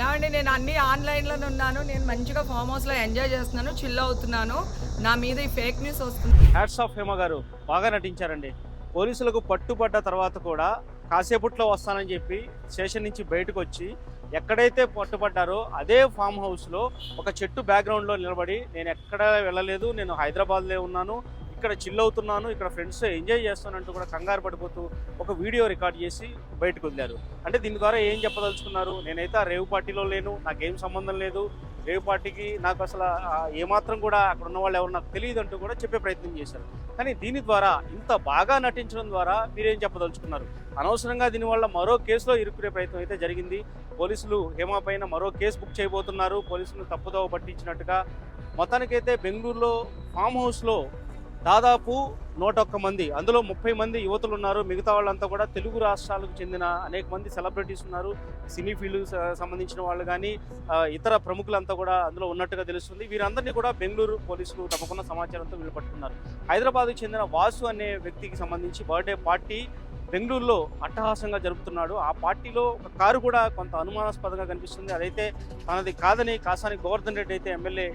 ఏమండి నేను అన్ని ఆన్లైన్లోనే ఉన్నాను. నేను మంచిగా ఫామ్ హౌస్లో ఎంజాయ్ చేస్తున్నాను చిల్ అవుతున్నాను. నా మీద ఈ ఫేక్ న్యూస్ వస్తుంది. హ్యాట్స్ ఆఫ్ హేమ గారు. బాగా నటించారండి. పోలీసులకు పట్టుబడ్డ తర్వాత కూడా కాసేపట్లో వస్తానని చెప్పి స్టేషన్ నుంచి బయటకు వచ్చి ఎక్కడైతే పట్టుబడ్డారో అదే ఫామ్ హౌస్లో ఒక చెట్టు బ్యాక్గ్రౌండ్లో నిలబడి నేను ఎక్కడ వెళ్ళలేదు నేను హైదరాబాద్లో ఉన్నాను. ఇక్కడ చిల్ అవుతున్నాను ఇక్కడ ఫ్రెండ్స్ ఎంజాయ్ చేస్తానంటూ కూడా కంగారు పడిపోతూ ఒక వీడియో రికార్డ్ చేసి బయటకు వదిలారు. అంటే దీని ద్వారా ఏం చెప్పదలుచుకున్నారు? నేనైతే ఆ రేవు పార్టీలో లేను నాకేం సంబంధం లేదు. రేవు పార్టీకి నాకు అసలు ఏమాత్రం కూడా అక్కడ ఉన్న వాళ్ళు ఎవరు నాకు తెలియదు అంటూ కూడా చెప్పే ప్రయత్నం చేశారు. కానీ దీని ద్వారా ఇంత బాగా నటించడం ద్వారా మీరేం చెప్పదలుచుకున్నారు? అనవసరంగా దీనివల్ల మరో కేసులో ఇరుక్కునే ప్రయత్నం అయితే జరిగింది. పోలీసులు హేమా పైన మరో కేసు బుక్ చేయబోతున్నారు. పోలీసులు తప్పుదోవ పట్టించినట్టుగా. మొత్తానికైతే బెంగళూరులో ఫామ్ హౌస్లో దాదాపు నూట ఒక్క మంది అందులో ముప్పై మంది యువతులు ఉన్నారు. మిగతా వాళ్ళంతా కూడా తెలుగు రాష్ట్రాలకు చెందిన అనేక మంది సెలబ్రిటీస్ ఉన్నారు. సినీ ఫీల్డ్ సంబంధించిన వాళ్ళు కానీ ఇతర ప్రముఖులంతా కూడా అందులో ఉన్నట్టుగా తెలుస్తుంది. వీరందరినీ కూడా బెంగళూరు పోలీసులు తప్పకుండా సమాచారంతో వీళ్ళు పట్టుకున్నారు హైదరాబాద్కు చెందిన వాసు అనే వ్యక్తికి సంబంధించి బర్త్డే పార్టీ బెంగళూరులో అట్టహాసంగా జరుపుతున్నాడు. ఆ పార్టీలో ఒక కారు కూడా కొంత అనుమానాస్పదంగా కనిపిస్తుంది. అదైతే తనది కాదని కాసాని గోవర్ధన్ రెడ్డి అయితే ఎమ్మెల్యే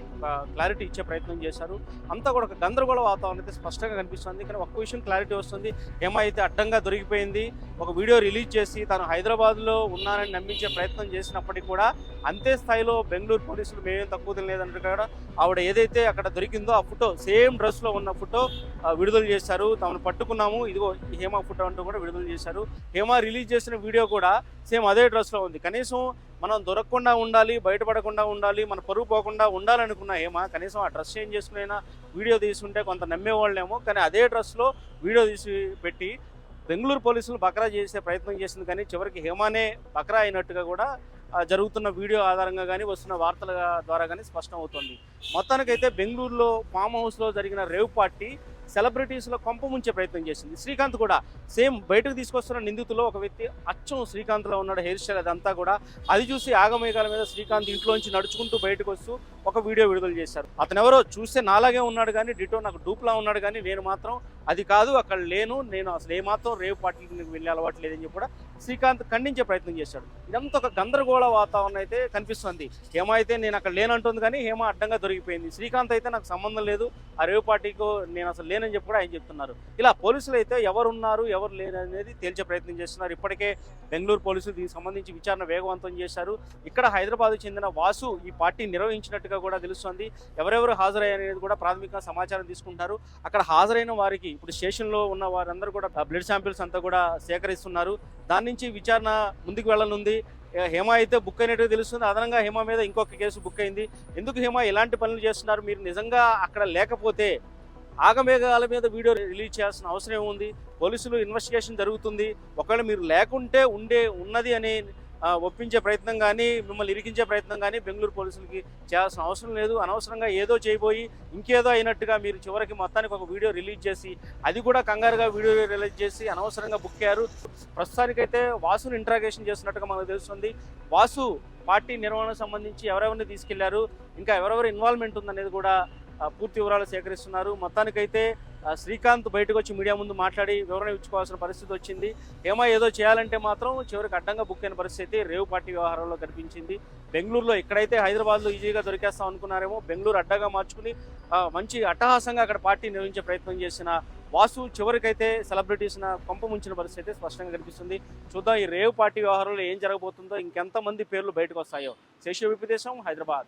క్లారిటీ ఇచ్చే ప్రయత్నం చేశారు. అంతా కూడా ఒక గందరగోళ వాతావరణం అయితే స్పష్టంగా కనిపిస్తుంది. కానీ ఒక్క విషయం క్లారిటీ వస్తుంది. ఏమైతే అయితే అడ్డంగా దొరికిపోయింది. ఒక వీడియో రిలీజ్ చేసి తాను హైదరాబాద్లో ఉన్నానని నమ్మించే ప్రయత్నం చేసినప్పటికీ కూడా అంతే స్థాయిలో బెంగళూరు పోలీసులు మేమేం తక్కువ తెలియదంటే కూడా ఆవిడ ఏదైతే అక్కడ దొరికిందో ఆ ఫోటో సేమ్ డ్రెస్లో ఉన్న ఫోటో విడుదల చేశారు. తమను పట్టుకున్నాము. ఇదిగో హేమా హేమ ఫోటో అంటూ కూడా విడుదల చేశారు. హేమా రిలీజ్ చేసిన వీడియో కూడా సేమ్ అదే డ్రెస్లో ఉంది. కనీసం మనం దొరకకుండా ఉండాలి బయటపడకుండా ఉండాలి మన పరుగు పోకుండా ఉండాలనుకున్న ఏమా కనీసం ఆ డ్రెస్ చేంజ్ చేసుకునైనా వీడియో తీసుకుంటే కొంత నమ్మేవాళ్ళేమో. కానీ అదే డ్రెస్లో వీడియో తీసి పెట్టి బెంగళూరు పోలీసులు బకరా చేసే ప్రయత్నం చేసింది. కానీ చివరికి హేమానే బకరా అయినట్టుగా కూడా జరుగుతున్న వీడియో ఆధారంగా కానీ వస్తున్న వార్తల ద్వారా కానీ స్పష్టం అవుతుంది మొత్తానికైతే బెంగళూరులో ఫామ్ హౌస్లో జరిగిన రేవ్ పార్టీ సెలబ్రిటీస్లో కొంప ముంచే ప్రయత్నం చేసింది. శ్రీకాంత్ కూడా సేమ్ బయటకు తీసుకొస్తున్న నిందితులో ఒక వ్యక్తి అచ్చం శ్రీకాంత్లో ఉన్నాడు హెయిర్ స్టైల్ అదంతా కూడా. అది చూసి ఆగమేఘాల మీద శ్రీకాంత్ ఇంట్లోంచి నడుచుకుంటూ బయటకు వస్తూ ఒక వీడియో విడుదల చేశారు. అతనెవరో చూస్తే నాలాగే ఉన్నాడు కానీ డిటో నాకు డూప్లా ఉన్నాడు కానీ నేను మాత్రం అది కాదు అక్కడ లేను నేను అసలు ఏమాత్రం రేవ్ పార్టీకి వెళ్ళే అలవాటు లేదని చెప్పి కూడా శ్రీకాంత్ ఖండించే ప్రయత్నం చేశాడు. ఇదంతా ఒక గందరగోళ వాతావరణం అయితే కనిపిస్తుంది. హేమ అయితే నేను అక్కడ లేనంటుంది కానీ హేమ అడ్డంగా దొరికిపోయింది. శ్రీకాంత్ అయితే నాకు సంబంధం లేదు. ఆ రేవ్ పార్టీకి నేను అసలు లేనని చెప్పి కూడా ఆయన చెప్తున్నారు. ఇలా పోలీసులు అయితే ఎవరు ఉన్నారు ఎవరు లేరు అనేది తేల్చే ప్రయత్నం చేస్తున్నారు. ఇప్పటికే బెంగళూరు పోలీసులు దీనికి సంబంధించి విచారణ వేగవంతం చేశారు. ఇక్కడ హైదరాబాద్ చెందిన వాసు ఈ పార్టీ నిర్వహించినట్టుగా కూడా తెలుస్తుంది. ఎవరెవరు హాజరయ్యారనేది కూడా ప్రాథమికంగా సమాచారం తీసుకుంటారు. అక్కడ హాజరైన వారికి ఇప్పుడు స్టేషన్లో ఉన్న వారందరూ కూడా బ్లడ్ శాంపిల్స్ అంతా కూడా సేకరిస్తున్నారు. దాని నుంచి విచారణ ముందుకు వెళ్ళనుంది. హేమ అయితే బుక్ అయినట్టుగా తెలుస్తుంది. అదనంగా హేమ మీద ఇంకొక కేసు బుక్ అయింది. ఎందుకు హేమ ఎలాంటి పనులు చేస్తున్నారు? మీరు నిజంగా అక్కడ లేకపోతే ఆగమేఘాల మీద వీడియో రిలీజ్ చేయాల్సిన అవసరం ఏముంది? పోలీసులు ఇన్వెస్టిగేషన్ జరుగుతుంది. ఒకవేళ మీరు లేకుంటే ఉండే ఉన్నది అని ఒప్పించే ప్రయత్నం కానీ మిమ్మల్ని ఇరికించే ప్రయత్నం కానీ బెంగళూరు పోలీసులకి చేయాల్సిన అవసరం లేదు. అనవసరంగా ఏదో చేయబోయి ఇంకేదో అయినట్టుగా మీరు చివరికి మొత్తానికి ఒక వీడియో రిలీజ్ చేసి అది కూడా కంగారుగా వీడియో రిలీజ్ చేసి అనవసరంగా బుక్కారు ప్రస్తుతానికైతే వాసుని ఇంట్రాగేషన్ చేస్తున్నట్టుగా మనకు తెలుస్తుంది. వాసు పార్టీ నిర్వహణకు సంబంధించి ఎవరెవరిని తీసుకెళ్ళారు? ఇంకా ఎవరెవరు ఇన్వాల్వ్మెంట్ ఉందనేది కూడా పూర్తి వివరాలు సేకరిస్తున్నారు. మొత్తానికైతే శ్రీకాంత్ బయటకు వచ్చి మీడియా ముందు మాట్లాడి వివరణ ఇచ్చుకోవాల్సిన పరిస్థితి వచ్చింది. ఏమో ఏదో చేయాలంటే మాత్రం చివరికి అడ్డంగా బుక్ అయిన పరిస్థితి రేవు పార్టీ వ్యవహారంలో కనిపించింది. బెంగళూరులో ఎక్కడైతే హైదరాబాద్లో ఈజీగా దొరికేస్తాం అనుకున్నారేమో బెంగళూరు అడ్డగా మార్చుకుని మంచి అట్టహాసంగా అక్కడ పార్టీ నిర్వహించే ప్రయత్నం చేసిన వాసు చివరికైతే సెలబ్రిటీస్ కొంప ముంచిన పరిస్థితి అయితే స్పష్టంగా కనిపిస్తుంది. చూద్దాం ఈ రేవ్ పార్టీ వ్యవహారంలో ఏం జరగబోతుందో ఇంకెంతమంది పేర్లు బయటకు వస్తాయో శేష విపదేశం హైదరాబాద్.